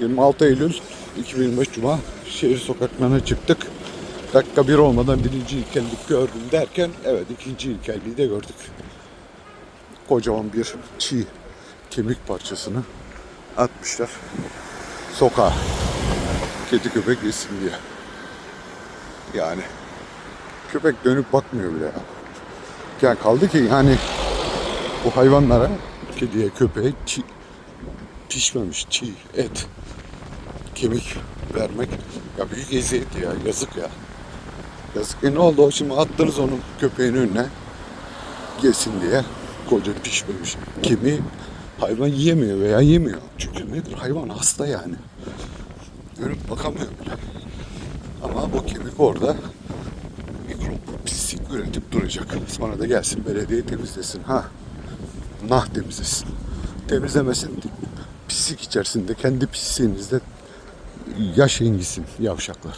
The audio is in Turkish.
26 Eylül 2025 Cuma şehir sokaklarına çıktık. Dakika bir olmadan birinci ilkellik gördüm derken evet ikinci ilkelliği de gördük. Kocaman bir çiğ kemik parçasını atmışlar sokağa. Kedi köpek yesin diye. Yani köpek dönüp bakmıyor bile ya. Yani kaldı ki yani bu hayvanlara kediye köpeğe çiğ, pişmemiş çiğ et kemik vermek ya büyük eziyet ya yazık ya. Yazık. E ne oldu şimdi attınız onu köpeğin önüne yesin diye koca pişmemiş kemiği hayvan yiyemiyor veya yemiyor. Çünkü nedir? Hayvan hasta yani. Dönüp bakamıyor bile. Ama bu kemik orada mikrop pislik üretip duracak. Sonra da gelsin belediye temizlesin. Ha. Nah temizlesin. Temizlemesin. Pislik içerisinde kendi pisliğinizde yaşayın gitsin yavşaklar.